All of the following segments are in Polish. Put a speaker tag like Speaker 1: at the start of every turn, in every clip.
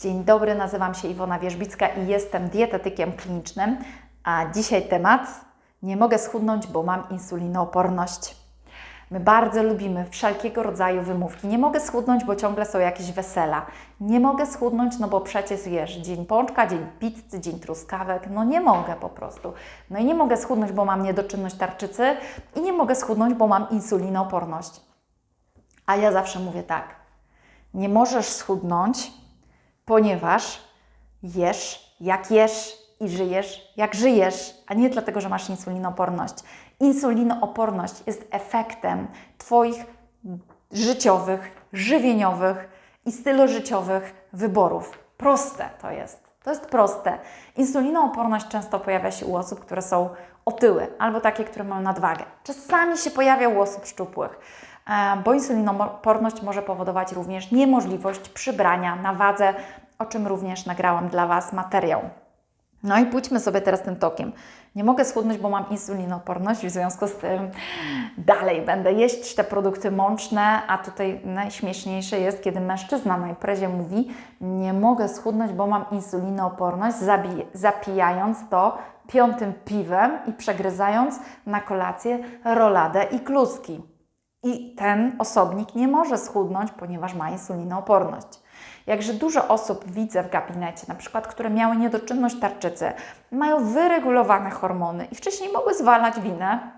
Speaker 1: Dzień dobry, nazywam się Iwona Wierzbicka i jestem dietetykiem klinicznym, a dzisiaj temat nie mogę schudnąć, bo mam insulinooporność. My bardzo lubimy wszelkiego rodzaju wymówki. Nie mogę schudnąć, bo ciągle są jakieś wesela. Nie mogę schudnąć, no bo przecież wiesz, dzień pączka, dzień pizzy, dzień truskawek. No nie mogę po prostu. No i nie mogę schudnąć, bo mam niedoczynność tarczycy i nie mogę schudnąć, bo mam insulinooporność. A ja zawsze mówię tak. Nie możesz schudnąć, ponieważ jesz jak jesz i żyjesz jak żyjesz, a nie dlatego, że masz insulinooporność. Insulinooporność jest efektem Twoich życiowych, żywieniowych i stylożyciowych wyborów. Proste to jest. To jest proste. Insulinooporność często pojawia się u osób, które są otyłe albo takie, które mają nadwagę. Czasami się pojawia u osób szczupłych bo insulinooporność może powodować również niemożliwość przybrania na wadze, o czym również nagrałam dla Was materiał. No i pójdźmy sobie teraz tym tokiem. Nie mogę schudnąć, bo mam insulinooporność, w związku z tym dalej będę jeść te produkty mączne, a tutaj najśmieszniejsze jest, kiedy mężczyzna na imprezie mówi, nie mogę schudnąć, bo mam insulinooporność, zapijając to piątym piwem i przegryzając na kolację roladę i kluski. I ten osobnik nie może schudnąć, ponieważ ma insulinooporność. Jakże dużo osób widzę w gabinecie, na przykład, które miały niedoczynność tarczycy, mają wyregulowane hormony i wcześniej mogły zwalać winę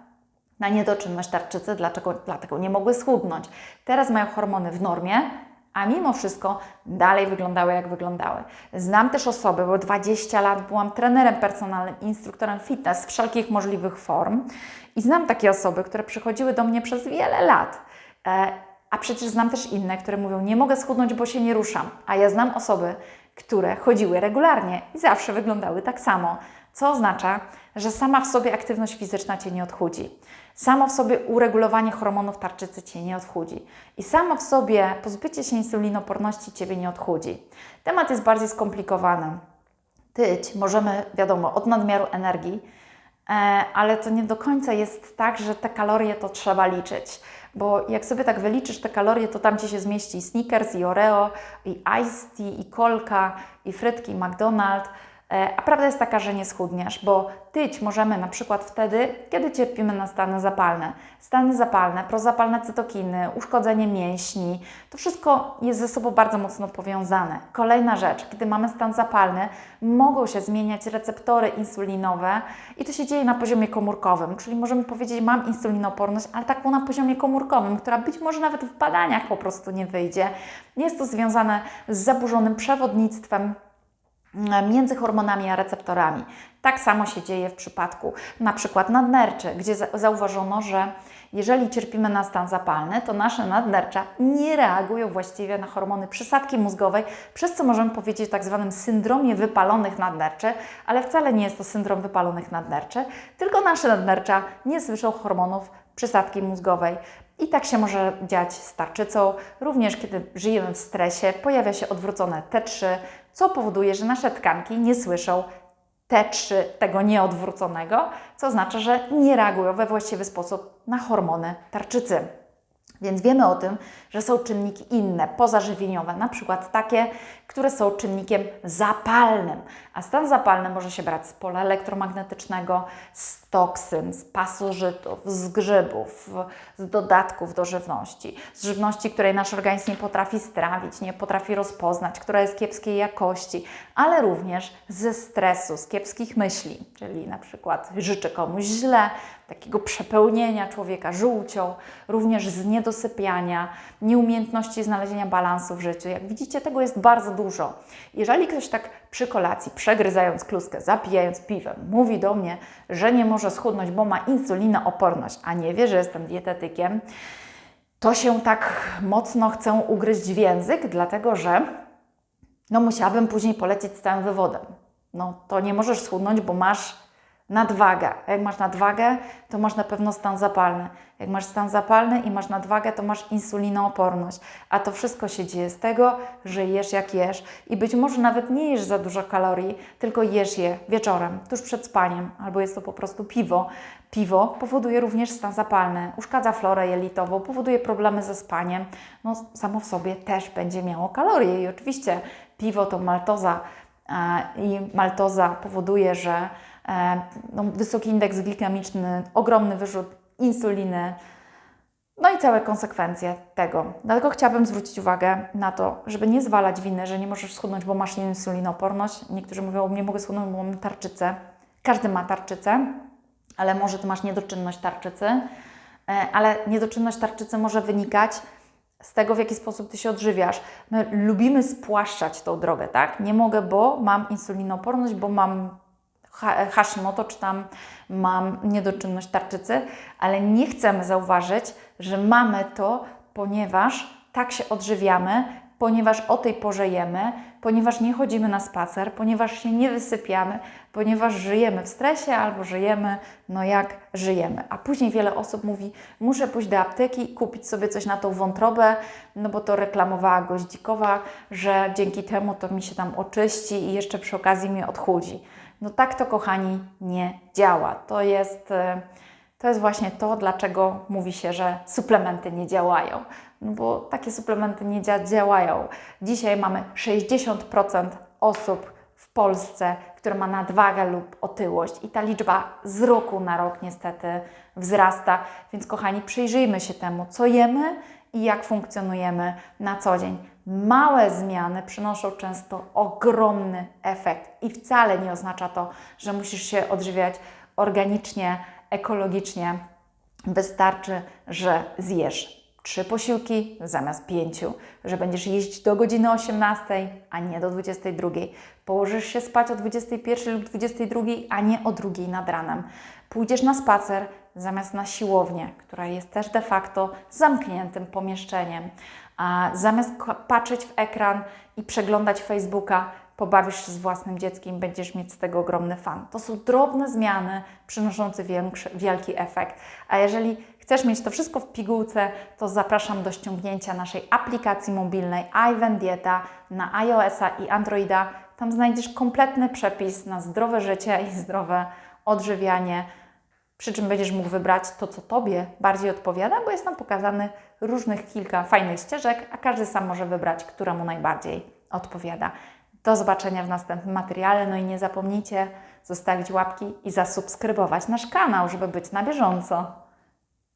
Speaker 1: na niedoczynność tarczycy, dlaczego, dlatego nie mogły schudnąć. Teraz mają hormony w normie, a mimo wszystko dalej wyglądały jak wyglądały. Znam też osoby, bo 20 lat byłam trenerem personalnym, instruktorem fitness wszelkich możliwych form i znam takie osoby, które przychodziły do mnie przez wiele lat. E, a przecież znam też inne, które mówią: Nie mogę schudnąć, bo się nie ruszam. A ja znam osoby, które chodziły regularnie i zawsze wyglądały tak samo, co oznacza, że sama w sobie aktywność fizyczna cię nie odchudzi. Samo w sobie uregulowanie hormonów tarczycy cię nie odchudzi. I samo w sobie pozbycie się insulinoporności ciebie nie odchudzi. Temat jest bardziej skomplikowany. Tyć możemy, wiadomo, od nadmiaru energii, e, ale to nie do końca jest tak, że te kalorie to trzeba liczyć bo jak sobie tak wyliczysz te kalorie, to tam Ci się zmieści Snickers, i Oreo, i Ice Tea, i kolka, i frytki, i McDonald's. E, a prawda jest taka, że nie schudniesz, bo tyć możemy na przykład wtedy, kiedy cierpimy na stany zapalne. Stany zapalne, prozapalne cytokiny, uszkodzenie mięśni, to wszystko jest ze sobą bardzo mocno powiązane. Kolejna rzecz, kiedy mamy stan zapalny, mogą się zmieniać receptory insulinowe i to się dzieje na poziomie komórkowym, czyli możemy powiedzieć, mam insulinooporność, ale taką na poziomie komórkowym, która być może nawet w badaniach po prostu nie wyjdzie. Jest to związane z zaburzonym przewodnictwem między hormonami a receptorami. Tak samo się dzieje w przypadku na przykład nadnerczy, gdzie zauważono, że jeżeli cierpimy na stan zapalny, to nasze nadnercza nie reagują właściwie na hormony przysadki mózgowej, przez co możemy powiedzieć o tak zwanym syndromie wypalonych nadnerczy, ale wcale nie jest to syndrom wypalonych nadnerczy, tylko nasze nadnercza nie słyszą hormonów przysadki mózgowej. I tak się może dziać z tarczycą. Również kiedy żyjemy w stresie, pojawia się odwrócone T3, co powoduje, że nasze tkanki nie słyszą T3 tego nieodwróconego, co oznacza, że nie reagują we właściwy sposób na hormony tarczycy. Więc wiemy o tym, że są czynniki inne, pozażywieniowe, na przykład takie, które są czynnikiem zapalnym. A stan zapalny może się brać z pola elektromagnetycznego, z toksyn, z pasożytów, z grzybów, z dodatków do żywności, z żywności, której nasz organizm nie potrafi strawić, nie potrafi rozpoznać, która jest kiepskiej jakości, ale również ze stresu, z kiepskich myśli, czyli na przykład życzę komuś źle, takiego przepełnienia człowieka żółcią, również z niedosypiania, nieumiejętności znalezienia balansu w życiu. Jak widzicie, tego jest bardzo dużo. Jeżeli ktoś tak przy kolacji, przegryzając kluskę, zapijając piwem, mówi do mnie, że nie może schudnąć, bo ma insulinooporność, a nie wie, że jestem dietetykiem, to się tak mocno chcę ugryźć w język, dlatego że no musiałabym później polecieć z całym wywodem. No to nie możesz schudnąć, bo masz nadwaga. Jak masz nadwagę, to masz na pewno stan zapalny. Jak masz stan zapalny i masz nadwagę, to masz insulinooporność. A to wszystko się dzieje z tego, że jesz jak jesz i być może nawet nie jesz za dużo kalorii, tylko jesz je wieczorem, tuż przed spaniem, albo jest to po prostu piwo. Piwo powoduje również stan zapalny, uszkadza florę jelitową, powoduje problemy ze spaniem. No, samo w sobie też będzie miało kalorie i oczywiście piwo to maltoza i maltoza powoduje, że no, wysoki indeks glikemiczny, ogromny wyrzut insuliny, no i całe konsekwencje tego. Dlatego chciałabym zwrócić uwagę na to, żeby nie zwalać winy, że nie możesz schudnąć, bo masz insulinooporność. Niektórzy mówią, nie mogę schudnąć, bo mam tarczycę. Każdy ma tarczycę, ale może Ty masz niedoczynność tarczycy. E, Ale niedoczynność tarczycy może wynikać z tego, w jaki sposób Ty się odżywiasz. My lubimy spłaszczać tą drogę, tak? Nie mogę, bo mam insulinooporność, bo mam Hashimoto, czy tam mam niedoczynność tarczycy, ale nie chcemy zauważyć, że mamy to, ponieważ tak się odżywiamy, ponieważ o tej porze jemy, ponieważ nie chodzimy na spacer, ponieważ się nie wysypiamy, ponieważ żyjemy w stresie albo żyjemy, no jak żyjemy. A później wiele osób mówi, muszę pójść do apteki kupić sobie coś na tą wątrobę, no bo to reklamowała Goździkowa, że dzięki temu to mi się tam oczyści i jeszcze przy okazji mnie odchudzi. No tak to, kochani, nie działa. To jest, e, to jest właśnie to, dlaczego mówi się, że suplementy nie działają. No bo takie suplementy nie dzia- działają. Dzisiaj mamy 60% osób w Polsce, które ma nadwagę lub otyłość i ta liczba z roku na rok niestety wzrasta. Więc kochani, przyjrzyjmy się temu, co jemy i jak funkcjonujemy na co dzień. Małe zmiany przynoszą często ogromny efekt i wcale nie oznacza to, że musisz się odżywiać organicznie, ekologicznie. Wystarczy, że zjesz trzy posiłki zamiast pięciu, że będziesz jeść do godziny 18, a nie do 22. Położysz się spać o 21 lub 22, a nie o 2 nad ranem. Pójdziesz na spacer zamiast na siłownię, która jest też de facto zamkniętym pomieszczeniem. A zamiast patrzeć w ekran i przeglądać Facebooka, pobawisz się z własnym dzieckiem, będziesz mieć z tego ogromny fan. To są drobne zmiany przynoszące większy, wielki efekt. A jeżeli chcesz mieć to wszystko w pigułce, to zapraszam do ściągnięcia naszej aplikacji mobilnej iVen Dieta na iOS-a i Androida. Tam znajdziesz kompletny przepis na zdrowe życie i zdrowe odżywianie. Przy czym będziesz mógł wybrać to, co Tobie bardziej odpowiada, bo jest tam pokazane różnych kilka fajnych ścieżek, a każdy sam może wybrać, która mu najbardziej odpowiada. Do zobaczenia w następnym materiale. No i nie zapomnijcie zostawić łapki i zasubskrybować nasz kanał, żeby być na bieżąco.